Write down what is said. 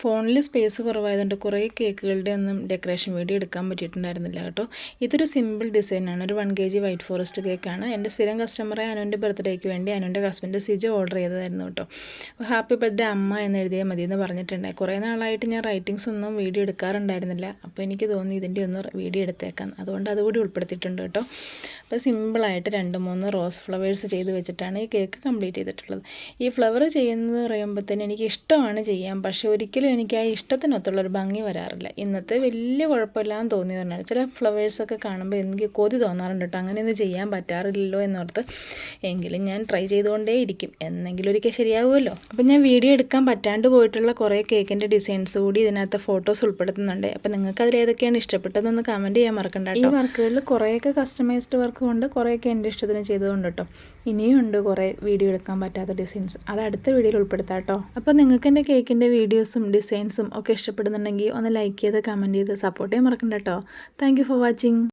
ഫോണിൽ സ്പേസ് കുറവായതുകൊണ്ട് കുറേ കേക്കുകളുടെ ഒന്നും ഡെക്കറേഷൻ വീഡിയോ എടുക്കാൻ പറ്റിയിട്ടുണ്ടായിരുന്നില്ല കേട്ടോ. ഇതൊരു സിമ്പിൾ ഡിസൈനാണ് ഒരു one K G white forest കേക്കാണ് എന്റെ സ്ഥിരം കസ്റ്റമറെ അനുവിന്റെ ബർത്ത്ഡേക്ക് വേണ്ടി അനുവിന്റെ ഹസ്ബൻഡ് സിജോ ഓർഡർ ചെയ്തതായിരുന്നു കേട്ടോ. ഹാപ്പി ബർത്ത്ഡേ അമ്മ എന്ന് എഴുതിയാൽ മതി എന്ന് പറഞ്ഞിട്ടുണ്ടായി. കുറേ നാളായിട്ട് ഞാൻ റൈറ്റിങ്സ് ഒന്നും വീഡിയോ എടുക്കാറുണ്ടായിരുന്നില്ല. അപ്പോൾ എനിക്ക് തോന്നി ഇതിന്റെ ഒന്ന് വീഡിയോ എടുത്തേക്കാം. അതുകൊണ്ട് അതുകൂടി ഉൾപ്പെടുത്തിയിട്ടുണ്ട് കേട്ടോ. അപ്പോൾ സിമ്പിളായിട്ട് രണ്ട് മൂന്ന് റോസ് ഫ്ലവേഴ്സ് ചെയ്ത് വെച്ചിട്ടാണ് ഈ കേക്ക് കംപ്ലീറ്റ് ചെയ്തിട്ടുള്ളത്. ഈ ഫ്ലവർ ചെയ്യുന്നത് പറയുമ്പോൾ തന്നെ എനിക്ക് ഇഷ്ടമാണ് ചെയ്യാൻ. പക്ഷേ ഒരിക്കലും എനിക്ക് ആ ഇഷ്ടത്തിനൊത്തുള്ളൊരു ഭംഗി വരാറില്ല. ഇന്നത്തെ വലിയ കുഴപ്പമില്ലാന്ന് തോന്നി പറഞ്ഞാൽ ചില ഫ്ലവേഴ്സൊക്കെ കാണുമ്പോൾ എനിക്ക് കൊതി തോന്നാറുണ്ട് കേട്ടോ അങ്ങനെയൊന്നും ചെയ്യാൻ പറ്റാറില്ലല്ലോ എന്നോർത്ത്. എങ്കിലും ഞാൻ ട്രൈ ചെയ്തുകൊണ്ടേ ഇരിക്കും എന്നെങ്കിലും ഒരിക്കൽ ശരിയാവുമല്ലോ. അപ്പം ഞാൻ വീഡിയോ എടുക്കാൻ പറ്റാണ്ട് പോയിട്ടുള്ള കുറേ കേക്കിന്റെ ഡിസൈൻസ് കൂടി ഇതിനകത്ത് ഫോട്ടോസ് ഉൾപ്പെടുത്തുന്നുണ്ട്. അപ്പം നിങ്ങൾക്ക് അതിലേതൊക്കെയാണ് ഇഷ്ടപ്പെട്ടതെന്ന് കമന്റ് ചെയ്യാൻ മറക്കണ്ട ഈ വർക്കുകളിൽ കുറേയൊക്കെ കസ്റ്റമൈസ്ഡ് വർക്ക് കൊണ്ട് കുറേയൊക്കെ എന്റെ ഇഷ്ടത്തിന് ചെയ്തുകൊണ്ട് കേട്ടോ ഇനിയുണ്ട് കുറേ വീഡിയോ എടുക്കാൻ പറ്റാത്ത ഡിസൈൻസ് അത് അടുത്ത വീഡിയോയിൽ ഉൾപ്പെടുത്താം കേട്ടോ അപ്പോൾ നിങ്ങൾക്ക് എന്റെ കേക്കിന്റെ വീഡിയോസും ഡിസൈൻസും ഒക്കെ ഇഷ്ടപ്പെടുന്നുണ്ടെങ്കിൽ ഒന്ന് ലൈക്ക് ചെയ്ത് കമന്റ് ചെയ്ത് സപ്പോർട്ട് ചെയ്യാൻ മറക്കണ്ട കേട്ടോ താങ്ക് ഫോർ വാച്ചിങ്